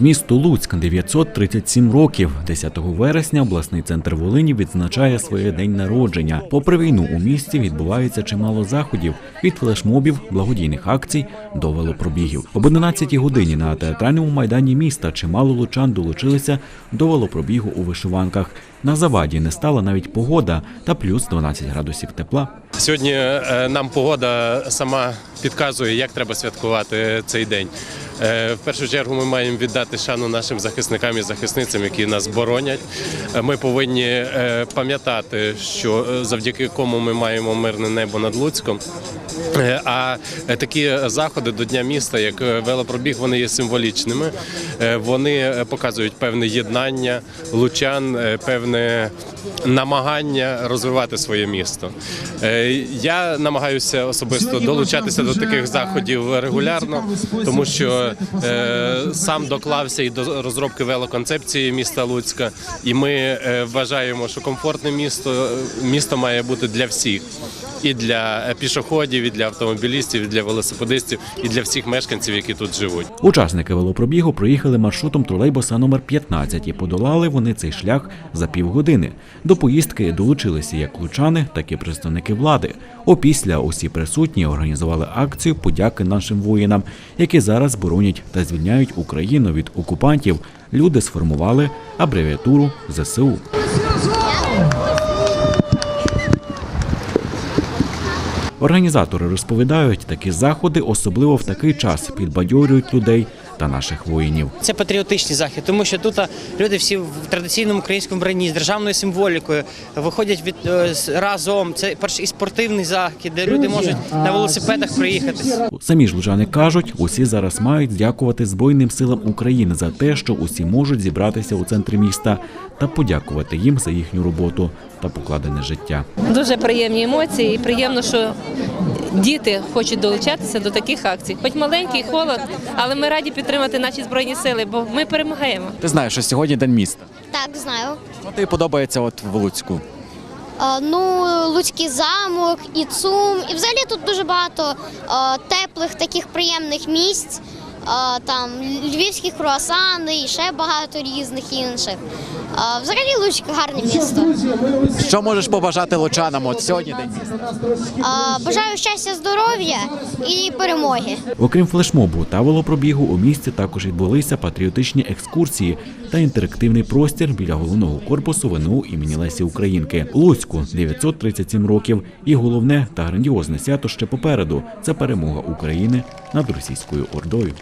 Місто Луцьк 937 років. 10 вересня обласний центр Волині відзначає своє день народження. Попри війну у місті відбувається чимало заходів від флешмобів, благодійних акцій до велопробігів. Об 11 годині на театральному майдані міста чимало лучан долучилися до велопробігу у вишиванках. На заваді не стала навіть погода та плюс 12 градусів тепла. Сьогодні е, нам погода сама підказує, як треба святкувати цей день. Е, В першу чергу ми маємо віддати шану нашим захисникам і захисницям, які нас боронять. Е, Ми повинні е, пам'ятати, що завдяки кому ми маємо мирне небо над Луцьком. А такі заходи до Дня міста, як велопробіг, вони є символічними. Е, Вони е, показують певне єднання лучан, е, певне намагання розвивати своє місто. Я намагаюся особисто долучатися до таких заходів регулярно, тому що сам доклався і до розробки велоконцепції міста Луцька, і ми вважаємо, що комфортне місто місто має бути для всіх. І для е, пішоходів, і для автомобілістів, і для велосипедистів, і для всіх мешканців, які тут живуть. Учасники велопробігу проїхали маршрутом тролейбуса номер 15 і подолали вони цей шлях за півгодини. До поїздки долучилися як лучани, так і представники влади. Опісля усі присутні організували акцію подяки нашим воїнам, які зараз боронять та звільняють Україну від окупантів. Люди сформували абревіатуру ЗСУ. Організатори розповідають, такі заходи, особливо в такий час, підбадьорюють людей та наших воїнів. Це патріотичний захід, тому що тут люди всі в традиційному українському бранні з державною символікою виходять від е, разом. Це перш і спортивний захід, де люди можуть на велосипедах проїхатися. Самі ж лужани кажуть, усі зараз мають дякувати Збройним силам України за те, що усі можуть зібратися у центрі міста та подякувати їм за їхню роботу та покладене життя. Дуже приємні емоції, і приємно, що діти хочуть долучатися до таких акцій. Хоч маленький холод, але ми раді підтримати наші збройні сили, бо ми перемагаємо. Ти знаєш, що сьогодні день міста. Так, знаю. Що тобі подобається от в Луцьку? Е, Ну, Луцький замок, і ЦУМ, і взагалі тут дуже багато е, теплих таких приємних місць. Е, Там львівські круасани і ще багато різних інших. Взагалі Луцьк гарне місто. Що можеш побажати лучанам от сьогодні день Бажаю щастя, здоров'я і перемоги. Окрім флешмобу та велопробігу, у місті також відбулися патріотичні екскурсії та інтерактивний простір біля головного корпусу ВНУ імені Лесі Українки. Луцьку 937 років. І головне та грандіозне свято ще попереду це перемога України над російською ордою.